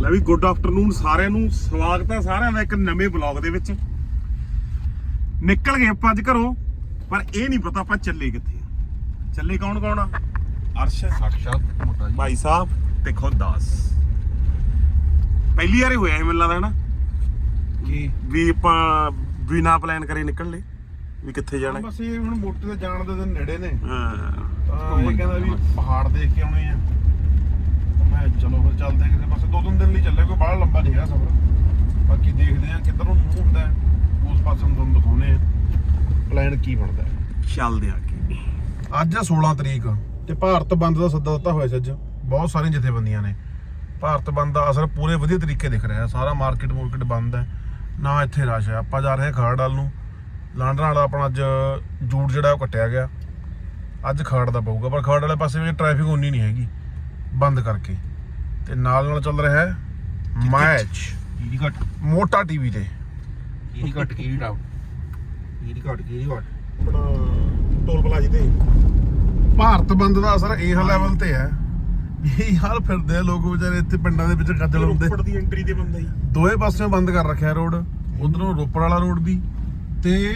ਲੈ ਵੀ good afternoon ਸਾਰਿਆਂ ਨੂੰ। ਸਵਾਗਤ ਹੈ ਸਾਰਿਆਂ ਦਾ ਇੱਕ ਨਵੇਂ ਬਲੌਗ ਦੇ ਵਿੱਚ। ਨਿਕਲ ਗਏ ਆਪਾਂ ਅੱਜ ਘਰੋਂ ਪਰ ਇਹ ਨਹੀਂ ਪਤਾ ਆਪਾਂ ਚੱਲੇ ਕਿੱਥੇ ਆ। ਚੱਲੇ ਕੌਣ ਕੌਣ ਆ? ਅਰਸ਼ ਸਾਕਸ਼ਾਤ ਮੋਟਾ ਜੀ। ਭਾਈ ਸਾਹਿਬ ਤੇ ਖੁਦ ਦਾਸ। ਪਹਿਲੀ ਵਾਰੀ ਹੋਇਆ ਇਹ ਮੈਨੂੰ ਲੱਗਦਾ ਹੈ ਨਾ ਕੀ? ਵੀ ਆਪਾਂ ਬਿਨਾ ਪਲਾਨ ਕਰੇ ਨਿਕਲ ਲਏ ਵੀ ਕਿੱਥੇ ਜਾਣਾ ਬਸ ਇਹ ਹੁਣ ਮੋਟੇ ਤੇ ਜਾਣ ਦੇ ਦਿਨ ਨੇੜੇ ਨੇ। ਹਾਂ। ਤਾਂ ਇਹ ਕਹਿੰਦਾ ਵੀ ਪਹਾੜ ਦੇਖ ਕੇ ਆਉਣੇ ਆ। ਮੈਂ ਚਲੋ ਫਿਰ ਚੱਲਦੇ ਹਾਂ। ਕਿਸੇ ਪਾਸੇ ਦੋ ਤਿੰਨ ਦਿਨ ਲਈ ਚੱਲੇ ਕੋਈ ਬੜਾ ਲੰਬਾ ਨਹੀਂ ਹੈਗਾ ਸਫ਼ਰ। ਬਾਕੀ ਦੇਖਦੇ ਆ ਕਿੱਧਰ ਨੂੰ ਮੂੰਹ ਹੁੰਦਾ ਹੈ, ਉਸ ਪਾਸੇ ਨੂੰ ਤੁਹਾਨੂੰ ਦਿਖਾਉਣੇ ਆ ਪਲਾਨ ਕੀ ਬਣਦਾ ਹੈ। ਚੱਲਦੇ ਆ ਅੱਗੇ। ਅੱਜ ਆ 16 ਤਰੀਕ ਤੇ ਭਾਰਤ ਬੰਦ ਦਾ ਸੱਦਾ ਦਿੱਤਾ ਹੋਇਆ ਸੀ ਅੱਜ। ਬਹੁਤ ਸਾਰੀਆਂ ਜਥੇਬੰਦੀਆਂ ਨੇ। ਭਾਰਤ ਬੰਦ ਦਾ ਅਸਰ ਪੂਰੇ ਵਧੀਆ ਤਰੀਕੇ ਦਿਖ ਰਿਹਾ ਹੈ। ਸਾਰਾ ਮਾਰਕੀਟ ਮਾਰਕੀਟ ਬੰਦ ਹੈ। ਨਾ ਇੱਥੇ ਰਸ਼ ਹੈ। ਆਪਾਂ ਜਾ ਰਹੇ ਹਾਂ ਖਾੜਾਲ ਨੂੰ। ਲਾਂਡਰਾਂ ਵਾਲਾ ਆਪਣਾ ਅੱਜ ਜੂਟ ਜਿਹੜਾ ਉਹ ਕੱਟਿਆ ਗਿਆ। ਅੱਜ ਖਾੜ ਦਾ ਪਊਗਾ। ਪਰ ਖਾੜ ਵਾਲੇ ਪਾਸੇ ਵੀ ਟ੍ਰੈਫਿਕ ਉਨੀ ਨਹੀਂ ਹੈਗੀ। ਬੰਦ ਕਰਕੇ। ਤੇ ਨਾਲ ਨਾਲ ਚੱਲ ਰਿਹਾ ਹੈ ਮੈਚ। ਕੀੜੀ ਘਟ ਮੋਟਾ ਟੀਵੀ ਤੇ। ਕੀੜੀ ਘਟ ਕੀੜੀ ਡਾਊਨ ਕੀੜੀ ਘਟ ਕੀੜੀ ਘਟ ਆਪਣਾ ਟੋਲ ਪਲਾਜ਼ੇ ਤੇ। ਭਾਰਤ ਬੰਦ ਦਾ ਅਸਰ ਇਹ ਲੈਵਲ ਤੇ ਹੈ। ਇਹ ਹਾਲ ਫਿਰਦੇ ਆ ਲੋਕ ਵਿਚਾਰੇ ਇੱਥੇ ਪਿੰਡਾਂ ਦੇ ਵਿੱਚ ਗੱਜਲ ਹੁੰਦੇ ਰੋਪੜ ਦੀ ਐਂਟਰੀ ਤੇ ਬੰਦਾ ਹੀ ਦੋਵੇਂ ਪਾਸਿਓਂ ਬੰਦ ਕਰ ਰੱਖਿਆ ਰੋਡ ਉਧਰੋਂ ਰੋਪੜ ਵਾਲਾ ਰੋਡ ਵੀ ਤੇ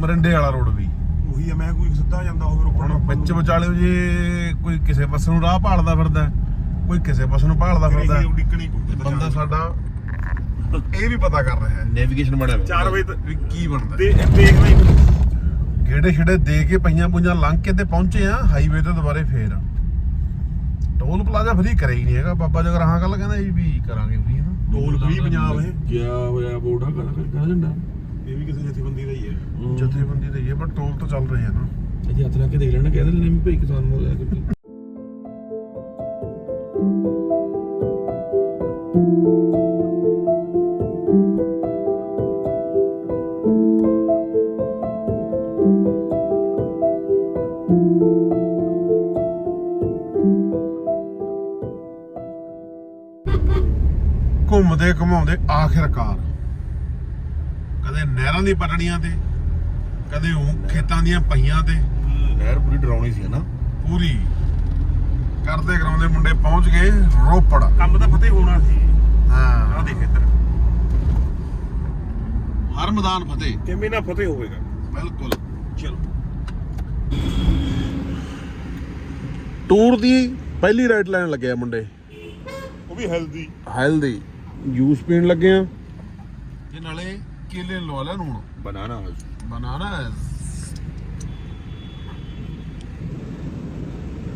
ਮਰਿੰਡੇ ਵਾਲਾ ਰੋਡ ਵੀ। ਉਹੀ ਆ ਮੈਂ ਕੋਈ ਸਿੱਧਾ ਜਾਂਦਾ ਹੋਵੇ ਰੋਪੜ ਵਿੱਚ ਵਿਚਾਲੇ ਜੇ ਕੋਈ ਕਿਸੇ ਪਾਸੇ ਨੂੰ ਰਾਹ ਭਾਲਦਾ ਫਿਰਦਾ ਹੈ, ਕੋਈ ਕਿਸੇ ਪਾਸੇ ਨੂੰ ਭਾਲਦਾ ਫਿਰਦਾ। ਹੈ। ਡਿੱਕਣੀ ਪਊ ਬੰਦਾ ਸਾਡਾ ਇਹ ਵੀ ਪਤਾ ਕਰ ਰਿਹਾ ਹੈ। ਨੈਵੀਗੇਸ਼ਨ ਬੜਾ 4 ਵਜੇ ਤੱਕ ਵੀ ਕੀ ਬਣਦਾ। ਹੈ। ਦੇ ਦੇਖਣਾ ਹੀ ਪਊ। ਗੇੜੇ ਛੇੜੇ ਦੇ ਕੇ ਪਈਆਂ ਪੁੰਜਾਂ ਲੰਘ ਕੇ ਤੇ ਪਹੁੰਚੇ ਆ ਹਾਈਵੇ ਤੇ ਦੁਬਾਰੇ ਫੇਰ। ਟੋਲ ਪਲਾਜ਼ਾ ਫ੍ਰੀ ਕਰਿਆ ਹੀ ਨਹੀਂ ਹੈਗਾ। ਬਾਬਾ ਜਗਰ ਹਾਂ ਗੱਲ ਕਹਿੰਦਾ ਜੀ ਵੀ ਕਰਾਂਗੇ ਫ੍ਰੀ ਨਾ ਟੋਲ ਫ੍ਰੀ ਪੰਜਾਬ ਹੈ ਗਿਆ ਹੋਇਆ ਬੋੜਾ ਕਰਾ ਕਰਾ ਝੰਡਾ ਇਹ ਵੀ ਕਿਸੇ ਜਥੇਬੰਦੀ ਦਾ ਹੀ ਹੈ। ਜਥੇਬੰਦੀ ਤੇ ਇਹ ਪਰ ਟੋਲ ਤਾਂ ਚੱਲ ਰਹੇ ਆ ਨਾ। ਅਜੇ ਹੱਥ ਲਾ ਕੇ ਦੇਖ ਲੈਣਾ ਕਹਿ ਦਿੰਦੇ ਵੀ ਭਾਈ ਕਿਸਾਨ ਨੂੰ ਲੈ ਕੇ। ਆਖਿਰਕਾਰ। ਕਦੇ ਨਹਿਰਾਂ ਦੀ ਪਟੜੀਆਂ ਤੇ ਕਦੇ ਉਹ ਖੇਤਾਂ ਦੀਆਂ ਪਹੀਆਂ ਤੇ। ਨਹਿਰ ਪੂਰੀ ਡਰਾਉਣੀ ਸੀ ਨਾ? ਪੂਰੀ ਕਰਦੇ ਕਰਾਉਂਦੇ ਮੁੰਡੇ ਪਹੁੰਚ ਗਏ ਰੋਪੜ। ਕੰਮ ਤਾਂ ਫਤਿਹ ਹੋਣਾ ਸੀ। ਆ ਹਾਂ ਦੇਖ ਇੱਧਰ। ਹਰ ਮੈਦਾਨ ਫਤਿਹ। ਕਿਵੇਂ ਨਾ ਫਤਿਹ ਹੋਵੇਗਾ। ਬਿਲਕੁਲ। ਚਲੋ। ਟੂਰ ਦੀ ਪਹਿਲੀ ਰਾਈਡ ਲੈਣ ਲੱਗੇ ਆ ਮੁੰਡੇ। ਉਹ ਵੀ ਹੈਲਦੀ ਹੈਲਦੀ ਜੂਸ ਪੀਣ ਲੱਗੇ ਆ। ਤੇ ਨਾਲੇ ਕੇਲੇ ਲਵਾ ਲੈ ਨੂਣ। ਬਨਾਨਾ ਬਨਾਨਾ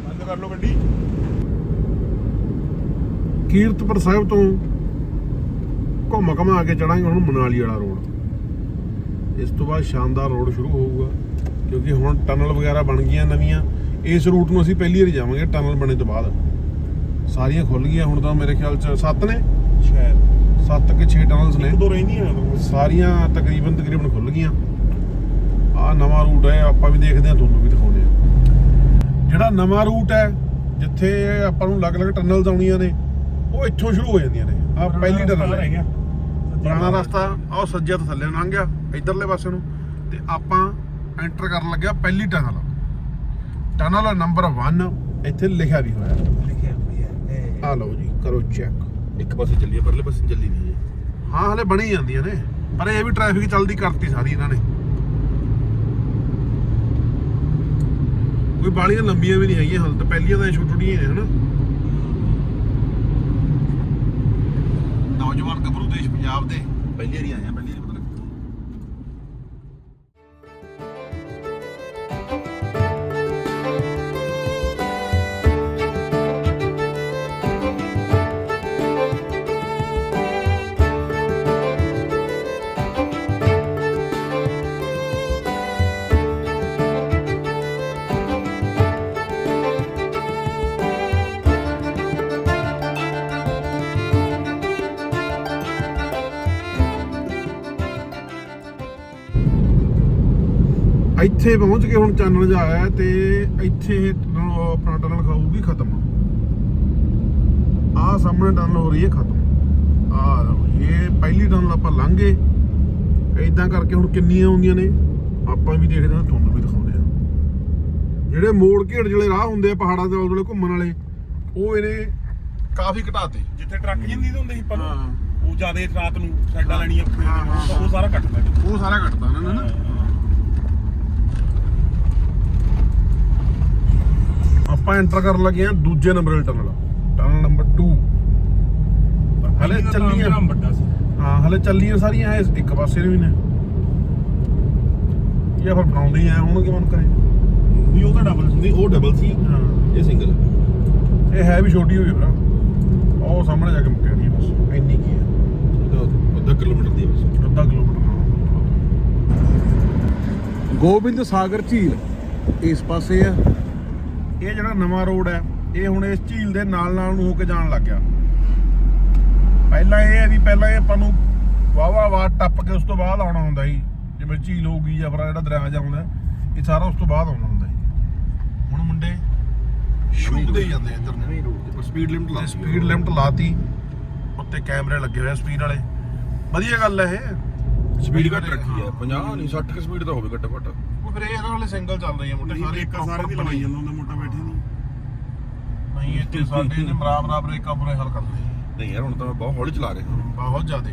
ਬੰਦ ਕਰ ਲਓ ਗੱਡੀ। ਕੀਰਤਪੁਰ ਸਾਹਿਬ ਤੋਂ ਘੁੰਮ ਘਮਾ ਕੇ ਚੜਾਂਗੇ ਹੁਣ ਮਨਾਲੀ ਵਾਲਾ ਰੋਡ। ਇਸ ਤੋਂ ਬਾਅਦ ਸ਼ਾਨਦਾਰ ਰੋਡ ਸ਼ੁਰੂ ਹੋਊਗਾ ਕਿਉਂਕਿ ਹੁਣ ਟਨਲ ਵਗੈਰਾ ਬਣ ਗਈਆਂ ਨਵੀਆਂ। ਇਸ ਰੂਟ ਨੂੰ ਅਸੀਂ ਪਹਿਲੀ ਵਾਰੀ ਜਾਵਾਂਗੇ ਟਨਲ ਬਣੇ ਤੋਂ ਬਾਅਦ। ਸਾਰੀਆਂ ਖੁੱਲ ਗਈਆਂ ਹੁਣ ਤਾਂ ਮੇਰੇ ਖਿਆਲ ਚ 7 ਨੇ। ਸ਼ਾਇਦ 7 ਕਿ 6 ਟਨਲਸ ਨੇ। ਇੱਕ ਦੋ ਰਹਿੰਦੀਆਂ ਸਾਰੀਆਂ ਤਕਰੀਬਨ ਤਕਰੀਬਨ ਖੁੱਲ ਗਈਆਂ। ਆ ਨਵਾਂ ਰੂਟ ਹੈ ਆਪਾਂ ਵੀ ਦੇਖਦੇ ਹਾਂ ਤੁਹਾਨੂੰ ਵੀ ਦਿਖਾਉਂਦੇ ਆ ਜਿਹੜਾ ਨਵਾਂ ਰੂਟ ਹੈ ਜਿੱਥੇ ਆਪਾਂ ਨੂੰ ਅਲੱਗ-ਅਲੱਗ ਟਨਲਸ ਆਉਣੀਆਂ ਨੇ ਉਹ ਇੱਥੋਂ ਸ਼ੁਰੂ ਹੋ ਜਾਂਦੀਆਂ ਨੇ। ਆ ਪਹਿਲੀ ਟਨਲ ਹੈ। ਪੁਰਾਣਾ ਰਸਤਾ ਆਹ ਸੱਜੇ ਤੋਂ ਥੱਲੇ ਲੰਘ ਗਿਆ ਇਧਰਲੇ ਪਾਸੇ ਨੂੰ। ਤੇ ਆਪਾਂ ਐਂਟਰ ਕਰਨ ਲੱਗਿਆ ਪਹਿਲੀ ਟਨਲ ਟਨਲ ਨੰਬਰ 1 ਇੱਥੇ ਲਿਖਿਆ ਵੀ ਹੋਇਆ। ਲਿਖਿਆ ਹੋਇਆ ਆ ਲਓ ਜੀ ਕਰੋ ਚੈੱਕ ਇੱਕ ਪਾਸੇ ਚੱਲੀ ਆ ਪਰਲੇ ਪਾਸੇ ਚੱਲੀ ਨਹੀਂ ਹਾਂ ਹਲੇ ਬਣੀ ਜਾਂਦੀਆਂ ਨੇ ਪਰ ਇਹ ਵੀ ਟ੍ਰੈਫਿਕ ਚੱਲਦੀ ਕਰਤੀ ਸਾਰੀ ਇਹਨਾਂ ਨੇ। ਕੋਈ ਬਾਲੀਆਂ ਲੰਬੀਆਂ ਵੀ ਨਹੀਂ ਹੈਗੀਆਂ ਹਾਲ ਤਾਂ ਪਹਿਲੀਆਂ ਤਾਂ ਛੋਟੀਆਂ ਹੀ ਨੇ ਹਨਾ? ਨੌਜਵਾਨ ਗੱਭਰੂ ਦੇਸ਼ ਪੰਜਾਬ ਦੇ ਪਹਿਲੀ ਵਾਰੀ ਆਏ ਇੱਥੇ ਪਹੁੰਚ ਕੇ ਹੁਣ ਚਾਨਣ ਜਾ ਆਇਆ ਤੇ ਇੱਥੇ ਆਪਣਾ ਟਨਲ ਖਾਊਗੀ ਖਤਮ। ਆਹ ਸਾਹਮਣੇ ਟਨਲ ਹੋ ਰਹੀ ਹੈ ਖਤਮ। ਲਓ, ਇਹ ਪਹਿਲੀ ਟਨਲ ਆਪਾਂ ਲੰਘੇ। ਇਦਾਂ ਕਰਕੇ ਹੁਣ ਕਿੰਨੀਆਂ ਆਉਂਦੀਆਂ ਨੇ ਆਪਾਂ ਵੀ ਦੇਖਦੇ ਹਾਂ ਤੁਹਾਨੂੰ ਵੀ ਦਿਖਾਉਂਦੇ ਆ ਜਿਹੜੇ ਮੋੜ ਘੇੜ ਜਿਹੜੇ ਰਾਹ ਹੁੰਦੇ ਆ ਪਹਾੜਾਂ ਦੇ ਆਲੇ ਦੁਆਲੇ ਘੁੰਮਣ ਵਾਲੇ ਉਹ ਇਹਨੇ ਕਾਫੀ ਘਟਾਤੇ। ਜਿੱਥੇ ਟਰੱਕ ਜਿੰਦੀ ਹੁੰਦੇ ਸੀ ਪਰ ਉਹ ਜਿਆਦੇ ਰਾਤ ਨੂੰ ਸਾਈਡਾਂ ਲੈਣੀਆਂ ਉਹ ਸਾਰਾ ਕੱਟਦਾ ਉਹ ਸਾਰਾ ਘਟਦਾ ਨੇ ਨਾ। ਆਪਾਂ ਐਂਟਰ ਕਰਨ ਲੱਗੇ ਆ ਦੂਜੇ ਨੰਬਰ ਵਾਲੇ ਟਨਲ ਟਨਲ ਨੰਬਰ 2 ਹਲੇ ਚੱਲੀਆਂ। ਵੱਡਾ ਸੀ। ਹਾਂ ਹਲੇ ਚੱਲੀਆਂ ਸਾਰੀਆਂ ਇਹ ਇੱਕ ਪਾਸੇ ਨੂੰ ਵੀ ਨੇ। ਇਹ ਫਿਰ ਬਣਾਉਂਦੇ ਹੀ ਆ ਹੁਣ ਕਿਵੇਂ ਕਰੇ। ਨਹੀਂ ਉਹ ਤਾਂ ਡਬਲ ਸੀ ਨਹੀਂ ਉਹ ਡਬਲ ਸੀ। ਹਾਂ। ਇਹ ਸਿੰਗਲ ਇਹ ਹੈ ਵੀ ਛੋਟੀ ਹੋਈ ਭਰਾ। ਉਹ ਸਾਹਮਣੇ ਜਾ ਕੇ ਮੁੱਕਣੀ ਬਸ ਇੰਨੀ ਕੀ ਹੈ ਅੱਧਾ ਕਿਲੋਮੀਟਰ ਦੀ ਬਸ। ਅੱਧਾ ਕਿਲੋਮੀਟਰ। ਗੋਬਿੰਦ ਸਾਗਰ ਝੀਲ ਇਸ ਪਾਸੇ ਆ। ਇਹ ਜਿਹੜਾ ਨਵਾਂ ਰੋਡ ਹੈ ਇਹ ਹੁਣ ਇਸ ਝੀਲ ਦੇ ਨਾਲ ਨਾਲ ਨੂੰ ਹੋ ਕੇ ਜਾਣ ਲੱਗ ਗਿਆ। ਪਹਿਲਾਂ ਇਹ ਹੈ ਵੀ ਪਹਿਲਾਂ ਇਹ ਆਪਾਂ ਨੂੰ ਵਾਵਾ ਵਾ ਟੱਪ ਕੇ ਉਸ ਤੋਂ ਬਾਅਦ ਆਉਣਾ ਹੁੰਦਾ ਸੀ। ਜਿਵੇਂ ਝੀਲ ਹੋਊਗੀ ਜਾਂ ਫਿਰ ਜਿਹੜਾ ਦਰਿਆ ਜਾਂਦਾ ਇਹ ਸਾਰਾ ਉਸ ਤੋਂ ਬਾਅਦ ਆਉਣਾ ਹੁੰਦਾ ਸੀ। ਹੁਣ ਮੁੰਡੇ ਸ਼ੁਭਦੇ ਹੀ ਜਾਂਦੇ ਇੱਧਰ ਨਵੀਂ ਰੋਡ ਤੇ ਪਰ ਸਪੀਡ ਲਿਮਟ ਲਾ ਸਪੀਡ ਲਿਮਟ ਲਾਤੀ। ਉੱਤੇ ਕੈਮਰੇ ਲੱਗੇ ਹੋਏ ਆ ਸਪੀਡ ਵਾਲੇ। ਵਧੀਆ ਗੱਲ ਹੈ ਇਹ। ਸਪੀਡ ਘੱਟ ਰੱਖੀ ਹੈ 50 ਨਹੀਂ 60 ਕਿ ਸਪੀਡ ਤਾਂ ਹੋਵੇ ਘੱਟੋ ਘੱਟ। ਉਹ ਫਿਰ ਇਹ ਇਹਨਾਂ ਵਾਲੇ ਸਿੰਗਲ ਚੱਲ ਰਹੀ ਆ ਮੋਟੇ ਸਾਰੇ ਇੱਕ ਸਾਰੇ ਦੀ ਲਵਾਈ ਜਾਂਦਾ ਹੁੰਦਾ ਮੋਟਾ ਨਹੀਂ ਇੱਥੇ ਸਾਡੇ ਨੇ ਬਰਾਬਰ ਬਰਾਬਰ ਇੱਕ ਬੁਰੇ ਹਾਲ ਕਰਦੇ ਨਹੀਂ ਯਾਰ ਹੁਣ ਤਾਂ ਮੈਂ ਬਹੁਤ ਹੌਲੀ ਚਲਾ ਰਿਹਾ। ਬਹੁਤ ਜ਼ਿਆਦੇ।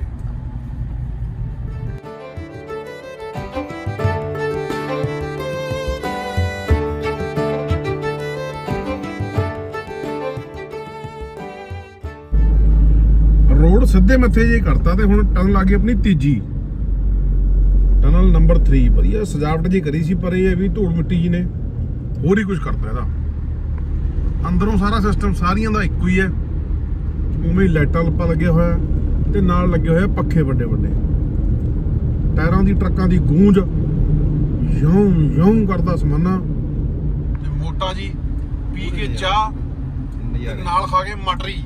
ਰੋਡ ਸਿੱਧੇ ਮੱਥੇ ਜੇ ਕਰਤਾ ਤੇ ਹੁਣ ਟਨਲ ਆ ਗਈ ਆਪਣੀ ਤੀਜੀ। ਟਨਲ ਨੰਬਰ 3 ਵਧੀਆ ਸਜਾਵਟ ਜੀ ਕਰੀ ਸੀ ਪਰ ਇਹ ਹੈ ਵੀ ਧੂੜ ਮਿੱਟੀ ਜੀ ਨੇ। ਹੋਰ ਹੀ ਕੁਝ ਕਰਤਾ ਇਹਦਾ। ਅੰਦਰੋਂ ਸਾਰਾ ਸਿਸਟਮ ਸਾਰੀਆਂ ਦਾ ਇੱਕੋ ਹੀ ਹੈ। ਉਵੇਂ ਹੀ ਲਾਈਟਾਂ ਲੱਪਾ ਲੱਗਿਆ ਹੋਇਆ ਤੇ ਨਾਲ ਲੱਗੇ ਹੋਏ ਪੱਖੇ ਵੱਡੇ ਵੱਡੇ। ਟਾਇਰਾਂ ਦੀ ਟਰੱਕਾਂ ਦੀ ਗੂੰਜ ਯੋਂ ਯੋਂ ਕਰਦਾ ਸਮਾਨਾ। ਤੇ ਮੋਟਾ ਜੀ ਪੀ ਕੇ ਚਾਹ ਤੇ ਨਾਲ ਖਾ ਕੇ ਮਟਰੀ।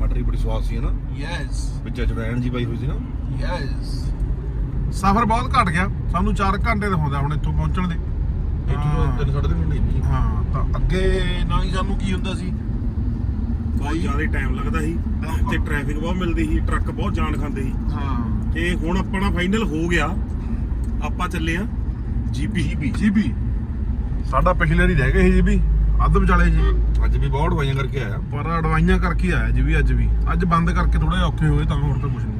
ਮਟਰੀ ਬੜੀ ਸਵਾਦ ਸੀ ਨਾ। ਯੈਸ ਵਿੱਚ ਜਵੈਣ ਜੀ ਪਾਈ ਹੋਈ ਸੀ ਨਾ। ਯੈਸ ਸਫ਼ਰ ਬਹੁਤ ਘਟ ਗਿਆ। ਸਾਨੂੰ 4 ਘੰਟੇ ਦਾ ਹੁੰਦਾ ਹੁਣ ਇੱਥੋਂ ਪਹੁੰਚਣ ਦੇ। ਇੱਥੋਂ ਹਾਂ। ਤਿੰਨ ਸਾਢੇ ਤਿੰਨ ਘੰਟੇ ਨਹੀਂ ਹਾਂ ਤਾਂ ਅੱਗੇ ਨਾ ਹੀ ਸਾਨੂੰ ਕੀ ਹੁੰਦਾ ਸੀ? ਬਹੁਤ ਜ਼ਿਆਦਾ ਟਾਈਮ ਲੱਗਦਾ ਸੀ। ਤੇ ਟ੍ਰੈਫਿਕ ਬਹੁਤ ਮਿਲਦੀ ਸੀ ਟਰੱਕ ਬਹੁਤ ਜਾਣ ਖਾਂਦੇ ਸੀ। ਹਾਂ। ਤੇ ਹੁਣ ਆਪਣਾ ਫਾਈਨਲ ਹੋ ਗਿਆ। ਆਪਾਂ ਚੱਲੇ ਆ ਜੀਪੀ ਜੀਪੀ ਜੀਬੀ ਸਾਡਾ ਪਿਛਲੇ ਵਾਰੀ ਰਹਿ ਗਏ ਸੀ ਜੀ ਵੀ ਅੱਧ ਵਿਚਾਲੇ ਜੀ ਅੱਜ ਵੀ ਬਹੁਤ ਦਵਾਈਆਂ ਕਰਕੇ ਆਇਆ। ਪਰ ਅਡਵਾਈਆਂ ਕਰਕੇ ਆਇਆ ਜੀ ਵੀ ਅੱਜ ਵੀ। ਅੱਜ ਬੰਦ ਕਰਕੇ ਥੋੜੇ ਔਖੇ ਹੋਏ ਤਾਂ ਹੋਰ ਤਾਂ ਕੁਝ ਨਹੀਂ।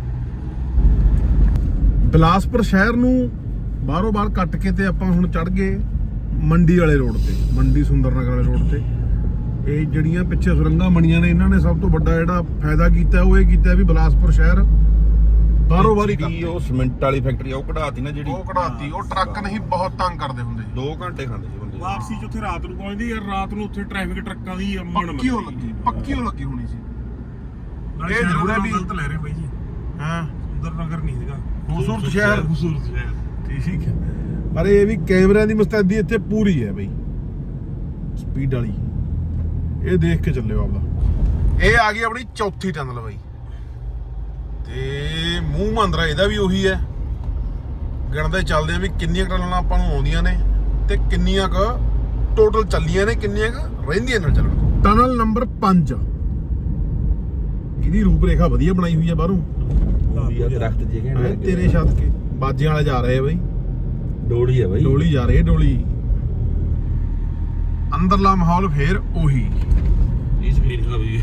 ਬਿਲਾਸਪੁਰ ਸ਼ਹਿਰ ਨੂੰ ਬਾਹਰੋਂ ਬਾਹਰ ਕੱਟ ਕੇ ਤੇ ਆਪਾਂ ਹੁਣ ਚੜ ਗਏ। ਮੰਡੀ ਵਾਲੇ ਰੋਡ ਤੇ ਮੰਡੀ ਸੁੰਦਰਨਗਰ ਵਾਲੇ ਰੋਡ ਤੇ। ਇਹ ਜਿਹੜੀਆਂ ਪਿੱਛੇ ਸੁਰੰਗਾਂ ਬਣੀਆਂ ਨੇ ਇਹਨਾਂ ਨੇ ਸਭ ਤੋਂ ਵੱਡਾ ਜਿਹੜਾ ਫਾਇਦਾ ਕੀਤਾ ਉਹ ਇਹ ਕੀਤਾ ਵੀ ਬਿਲਾਸਪੁਰ ਸ਼ਹਿਰ ਜਿਹੜੀ ਕਰਤਾ। ਉਹ ਸੀਮੈਂਟ ਵਾਲੀ ਫੈਕਟਰੀ ਆ ਉਹ ਕਢਾਤੀ ਨਾ ਜਿਹੜੀ। ਉਹ ਕਢਾਤੀ ਉਹ ਟਰੱਕ ਨਹੀਂ ਬਹੁਤ ਤੰਗ ਕਰਦੇ ਹੁੰਦੇ 2 ਘੰਟੇ ਖਾਂਦੇ ਸੀ ਬੰਦੇ। ਵਾਪਸੀ ਚ ਉੱਥੇ ਰਾਤ ਨੂੰ ਪਹੁੰਚਦੀ ਯਾਰ ਰਾਤ ਨੂੰ ਉੱਥੇ ਟ੍ਰੈਫਿਕ ਟਰੱਕਾਂ ਦੀ ਅਮਣ ਪੱਕੀ ਹੋ ਲੱਗੀ ਪੱਕੀ ਹੋ ਲੱਗੀ ਹੋਣੀ ਸੀ। ਇਹ ਜ਼ਰੂਰ ਹੈ ਵੀ- ਗਲਤ ਲੈ ਰਹੇ ਬਾਈ ਜੀ। ਹਾਂ। ਸੁੰਦਰ ਨਗਰ ਨਹੀਂ ਹੈਗਾ। ਖੂਬਸੂਰਤ ਸ਼ਹਿਰ। ਖੂਬਸੂਰਤ ਸ਼ਹਿਰ। ਠੀਕ ਹੈ। ਪਰ ਇਹ ਵੀ ਕੈਮਰਿਆਂ ਦੀ ਮੁਸਤੈਦੀ ਇੱਥੇ ਪੂਰੀ ਹੈ ਬਈ। ਸਪੀਡ ਵਾਲੀ। ਇਹ ਦੇਖ ਕੇ ਚੱਲਿਓ ਆਪਦਾ। ਇਹ ਆ ਗਈ ਆਪਣੀ ਚੌਥੀ ਟਨਲ ਬਈ। ਤੇ ਮੂੰਹ ਮੰਦਰਾ ਇਹਦਾ ਵੀ ਉਹੀ ਹੈ। ਗਿਣਦੇ ਚੱਲਦੇ ਆ ਵੀ ਕਿੰਨੀਆਂ ਟਨਲਾਂ ਆਪਾਂ ਨੂੰ ਆਉਂਦੀਆਂ ਨੇ ਤੇ ਕਿੰਨੀਆਂ ਕ ਟੋਟਲ ਚੱਲੀਆਂ ਨੇ ਕਿੰਨੀਆਂ ਕ ਰਹਿੰਦੀਆਂ ਨੇ ਚੱਲਣ ਟਨਲ ਨੰਬਰ 5 ਇਹਦੀ ਰੂਪਰੇਖਾ ਵਧੀਆ ਬਣਾਈ ਹੋਈ ਹੈ ਬਾਹਰੋਂ। ਵੀ ਆ ਦਰਖਤ ਜੇ ਹੈਂ, ਤੇਰੇ ਛੱਤ ਕੇ ਬਾਜਿਆਂ ਵਾਲੇ ਜਾ ਰਹੇ ਆ ਬਈ। ਡੋੜੀ ਹੈ ਬਾਈ। ਡੋਲੀ ਜਾ ਰਹੀ ਹੈ ਡੋਲੀ। ਅੰਦਰਲਾ ਮਾਹੌਲ ਫੇਰ ਉਹੀ। ਇਹ ਸਕਰੀਨ ਖਰਾਬ ਹੋਈ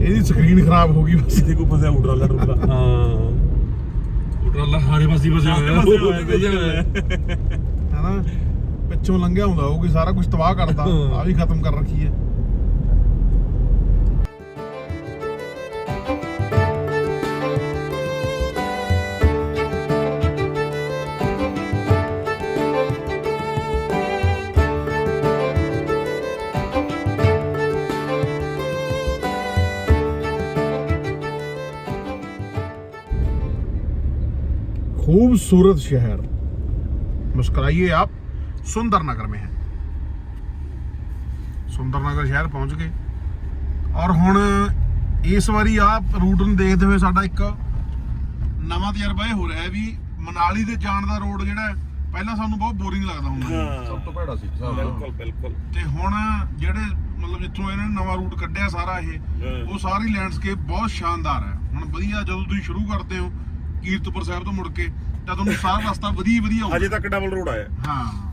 ਇਹਦੀ ਸਕਰੀਨ ਖਰਾਬ ਹੋ ਗਈ ਬਸ। ਕੋਈ ਫਸਿਆ ਉਡਰਾਲਾ ਰੁਡਰਾ ਹਾਂ। ਉਟਰਾਲਾ ਹਾਰੇ ਪਾਸੇ ਫਸਿਆ ਹੋਇਆ। ਹਨਾ? ਪਿੱਛੋਂ ਲੰਘਿਆ ਹੁੰਦਾ ਉਹ ਕੋਈ ਸਾਰਾ ਕੁਝ ਤਬਾਹ ਕਰਦਾ ਆ ਵੀ ਖਤਮ ਕਰ ਰੱਖੀ ਹੈ। खूबसूरत शहर मुस्कुराइए आप सुंदर नगर में है ਸੁੰਦਰ ਨਗਰ ਸ਼ਹਿਰ ਪਹੁੰਚ ਗਏ ਔਰ ਹੁਣ ਇਸ ਵਾਰੀ ਆਪ ਰੂਟ ਨੂੰ ਦੇਖਦੇ ਹੋਏ ਸਾਡਾ ਇੱਕ ਨਵਾਂ ਤਜਰਬਾ ਇਹ ਹੋ ਰਿਹਾ ਹੈ ਵੀ ਮਨਾਲੀ ਦੇ ਜਾਣ ਦਾ ਰੋਡ ਜਿਹੜਾ ਹੈ, ਪਹਿਲਾਂ ਸਾਨੂੰ ਬਹੁਤ ਬੋਰਿੰਗ ਲੱਗਦਾ ਹੁੰਦਾ ਸੀ। ਸਭ ਤੋਂ ਭੈੜਾ ਸੀ ਹਿਸਾਬ ਨਾਲ। ਬਿਲਕੁਲ ਬਿਲਕੁਲ ਤੇ ਹੁਣ ਜਿਹੜੇ ਮਤਲਬ ਜਿੱਥੋਂ ਇਹਨਾਂ ਨੇ ਨਵਾਂ ਰੂਟ ਕੱਢਿਆ ਸਾਰਾ ਇਹ ਹਾਂ। ਉਹ ਸਾਰੀ ਲੈਂਡਸਕੇਪ ਬਹੁਤ ਸ਼ਾਨਦਾਰ ਹੈ ਹੁਣ ਵਧੀਆ ਜਦੋਂ ਤੁਸੀਂ ਸ਼ੁਰੂ ਕਰਦੇ ਹੋ ਕੀਰਤਪੁਰ ਸਾਹਿਬ ਤੋਂ ਮੁੜ ਕੇ ਤਾਂ ਤੁਹਾਨੂੰ ਸਾਰਾ ਰਸਤਾ ਵਧੀਆ ਵਧੀਆ ਆਉਂਦਾ। ਅਜੇ ਤੱਕ ਡਬਲ ਰੋਡ ਆਇਆ। ਹਾਂ।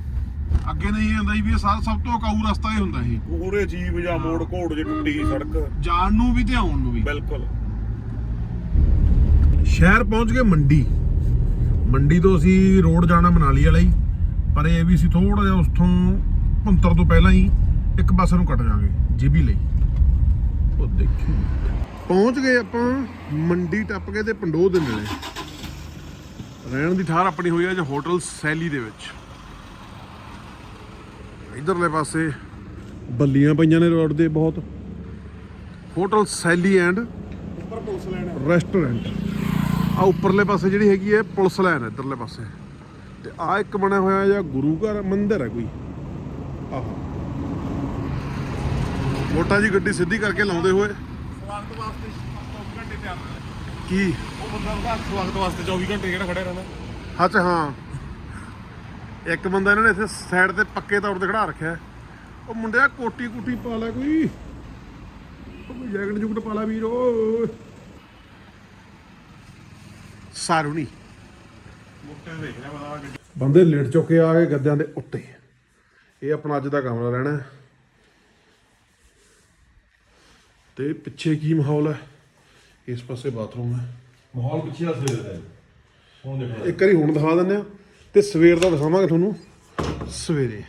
ਅੱਗੇ ਨਹੀਂ ਇਹ ਹੁੰਦਾ ਸੀ ਵੀ ਇਹ ਸਾਰਾ ਸਭ ਤੋਂ ਕਾਊ ਰਸਤਾ ਇਹ ਹੁੰਦਾ ਸੀ। ਪੂਰੇ ਜੀਵ ਜਾਂ ਮੋੜ ਘੋੜ ਜੇ ਟੁੱਟੀ ਸੜਕ। ਜਾਣ ਨੂੰ ਵੀ ਤੇ ਆਉਣ ਨੂੰ ਵੀ। ਬਿਲਕੁਲ। ਸ਼ਹਿਰ ਪਹੁੰਚ ਗਏ ਮੰਡੀ। ਮੰਡੀ ਤੋਂ ਅਸੀਂ ਰੋਡ ਜਾਣਾ ਮਨਾਲੀ ਵਾਲਾ ਹੀ ਪਰ ਇਹ ਵੀ ਸੀ ਥੋੜਾ ਜਿਹਾ ਉਸਥੋਂ 75 ਤੋਂ ਪਹਿਲਾਂ ਹੀ ਇੱਕ ਪਾਸੇ ਨੂੰ ਕੱਟ ਜਾਾਂਗੇ ਜੀਬੀ ਲਈ। ਉਹ ਦੇਖੀ। ਪਹੁੰਚ ਗਏ ਆਪਾਂ, ਮੰਡੀ ਟੱਪ ਕੇ ਤੇ ਪੰਡੋਹ ਦੇ ਨੇੜੇ ਰਹਿਣ ਦੀ ਠਾਰ ਆਪਣੀ ਹੋਈ ਹੈ ਜੋ ਹੋਟਲ ਸੈਲੀ ਦੇ ਵਿੱਚ। ਇਧਰਲੇ ਪਾਸੇ ਬੱਲੀਆਂ ਪਈਆਂ ਨੇ ਰੋਡ ਦੇ ਬਹੁਤ। ਹੋਟਲ ਸੈਲੀ ਐਂਡ ਉੱਪਰ ਪੁਲਿਸ ਲੈਣਾ ਰੈਸਟੋਰੈਂਟ। ਆ ਉੱਪਰਲੇ ਪਾਸੇ ਜਿਹੜੀ ਹੈਗੀ ਹੈ ਪੁਲਿਸ ਲਾਈਨ ਇਧਰਲੇ ਪਾਸੇ। ਤੇ ਆ ਇੱਕ ਬਣਿਆ ਹੋਇਆ ਜਾਂ ਗੁਰੂ ਘਰ ਮੰਦਿਰ ਹੈ ਕੋਈ। ਆਹ। ਮੋਟਾ ਜੀ ਗੱਡੀ ਸਿੱਧੀ ਕਰਕੇ ਲਾਉਂਦੇ ਹੋਏ ਸਵਾਗਤ ਵਾਸਤੇ 24 ਘੰਟੇ ਤਿਆਰ ਰਹਿਣਾ। ਕੀ? ਉਹ ਬੰਦਾ ਉਹਦਾ ਸਵਾਗਤ ਵਾਸਤੇ 24 ਘੰਟੇ ਜਿਹੜਾ ਖੜਿਆ ਰਹਿਣਾ ਅੱਛਾ ਹਾਂ। ਇੱਕ ਬੰਦਾ ਇਹਨਾਂ ਨੇ ਇੱਥੇ ਸਾਈਡ ਤੇ ਪੱਕੇ ਤੌਰ ਤੇ ਖੜਾ ਰੱਖਿਆ। ਹੈ। ਉਹ ਮੁੰਡਿਆ ਕੋਟੀ ਕੁੱਟੀ ਪਾ ਲੈ ਕੋਈ। ਉਹ ਕੋਈ ਜੈਕਟ ਜੁਕਟ ਪਾ ਲੈ ਵੀਰ ਓਏ। ਸਾਰੂ ਨਹੀਂ ਮੁੱਟੇ ਦੇਖ ਰਿਹਾ ਗੱਡੀ। ਬੰਦੇ ਲੇਟ ਚੁੱਕੇ ਆ ਗਏ ਗੱਦਿਆਂ ਦੇ ਉੱਤੇ। ਇਹ ਆਪਣਾ ਅੱਜ ਦਾ ਕਮਰਾ ਰਹਿਣਾ। ਹੈ। ਤੇ ਪਿੱਛੇ ਕੀ ਮਾਹੌਲ ਹੈ? ਇਸ ਪਾਸੇ ਬਾਥਰੂਮ ਹੈ। ਮਾਹੌਲ ਪਿੱਛੇ ਦਾ ਸਵੇਰ ਦਾ ਹੈ। ਹੁਣ ਦੇਖੋ। ਇੱਕ ਵਾਰੀ ਹੁਣ ਦਿਖਾ ਦਿੰਦੇ ਆ ਤੇ ਸਵੇਰ ਦਾ ਦਿਖਾਵਾਂਗੇ ਤੁਹਾਨੂੰ। ਸਵੇਰੇ।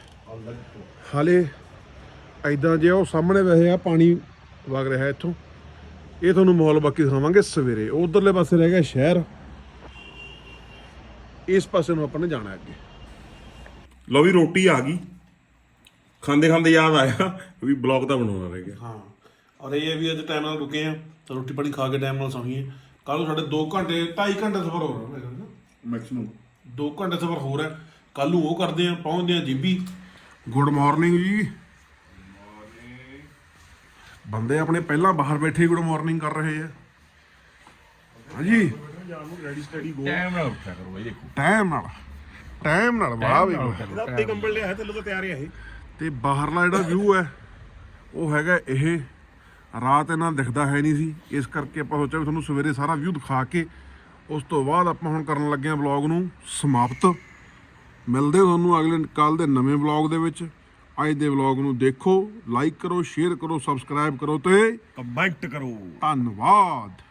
ਹਾਲੇ ਐਦਾਂ ਜੇ ਉਹ ਸਾਹਮਣੇ ਵਹਿ ਆ ਪਾਣੀ ਵਗ ਰਿਹਾ ਇੱਥੋਂ। ਇਹ ਤੁਹਾਨੂੰ ਮਾਹੌਲ ਬਾਕੀ ਦਿਖਾਵਾਂਗੇ ਸਵੇਰੇ। ਉਧਰਲੇ ਪਾਸੇ ਰਹਿ ਗਿਆ ਸ਼ਹਿਰ। ਇਸ ਪਾਸੇ ਨੂੰ ਆਪਾਂ ਨੇ ਜਾਣਾ ਅੱਗੇ। ਲੋ ਵੀ ਰੋਟੀ ਆ ਗਈ। ਖਾਂਦੇ ਖਾਂਦੇ ਯਾਦ ਆਇਆ ਵੀ ਬਲੌਗ ਤਾਂ ਬਣਾਉਣਾ ਰਹਿ ਗਿਆ। ਹਾਂ। ਔਰ ਇਹ ਹੈ ਵੀ ਅੱਜ ਟਾਈਮ ਨਾਲ ਰੁਕੇ ਆ ਤਾਂ ਰੋਟੀ ਪਾਣੀ ਖਾ ਕੇ ਟਾਈਮ ਨਾਲ ਸੌਂਈਏ। ਕੱਲ ਨੂੰ ਸਾਡੇ 2 ਘੰਟੇ 2.5 ਘੰਟੇ ਸਫ਼ਰ ਹੋ ਰਿਹਾ ਮੇਰੇ ਖਿਆਲ ਨਾਲ ਮੈਕਸਿਮਮ 2 ਘੰਟੇ ਸਫ਼ਰ ਹੋ ਰਿਹਾ। ਕੱਲ ਨੂੰ ਉਹ ਕਰਦੇ ਆ ਪਹੁੰਚਦੇ ਆ ਜੀਬੀ। ਗੁੱਡ ਮਾਰਨਿੰਗ ਜੀ। ਬੰਦੇ ਆਪਣੇ ਪਹਿਲਾਂ ਬਾਹਰ ਬੈਠੇ ਗੁੱਡ ਮਾਰਨਿੰਗ ਕਰ ਰਹੇ ਆ। ਹਾਂਜੀ। ਰੈਡੀ ਸਟੱਡੀ ਗੋ ਟਾਈਮ ਨਾਲ ਉੱਠਿਆ ਕਰੋ ਬਾਈ ਦੇਖੋ। ਟਾਈਮ ਨਾਲ। ਟਾਈਮ ਨਾਲ ਵਾਹ ਵੀ ਵਾਹ। ਉੱਤੇ ਕੰਬਲ ਲਿਆ ਹੈ ਤੇ ਲੋ ਤਿਆਰ ਹੈ ਇਹ। ਤੇ ਬਾਹਰਲਾ ਜਿਹੜਾ ਵਿਊ ਹੈ ਉਹ ਹੈਗਾ ਇਹ। ਰਾਤ ਇਹਨਾਂ ਦਿਖਦਾ ਹੈ ਨਹੀਂ ਸੀ। ਇਸ ਕਰਕੇ ਆਪਾਂ ਸੋਚਿਆ ਵੀ ਤੁਹਾਨੂੰ ਸਵੇਰੇ ਸਾਰਾ ਵਿਊ ਦਿਖਾ ਕੇ ਉਸ ਤੋਂ ਬਾਅਦ ਆਪਾਂ ਹੁਣ ਕਰਨ ਲੱਗੇ ਹਾਂ ਵਲੌਗ ਨੂੰ ਸਮਾਪਤ। ਮਿਲਦੇ ਹਾਂ ਤੁਹਾਨੂੰ ਅਗਲੇ ਕੱਲ ਦੇ ਨਵੇਂ ਵਲੌਗ ਦੇ ਵਿੱਚ। ਅੱਜ ਦੇ ਵਲੌਗ ਨੂੰ ਦੇਖੋ ਲਾਈਕ ਕਰੋ ਸ਼ੇਅਰ ਕਰੋ ਸਬਸਕ੍ਰਾਈਬ ਕਰੋ ਤੇ ਕਮੈਂਟ ਕਰੋ। ਧੰਨਵਾਦ।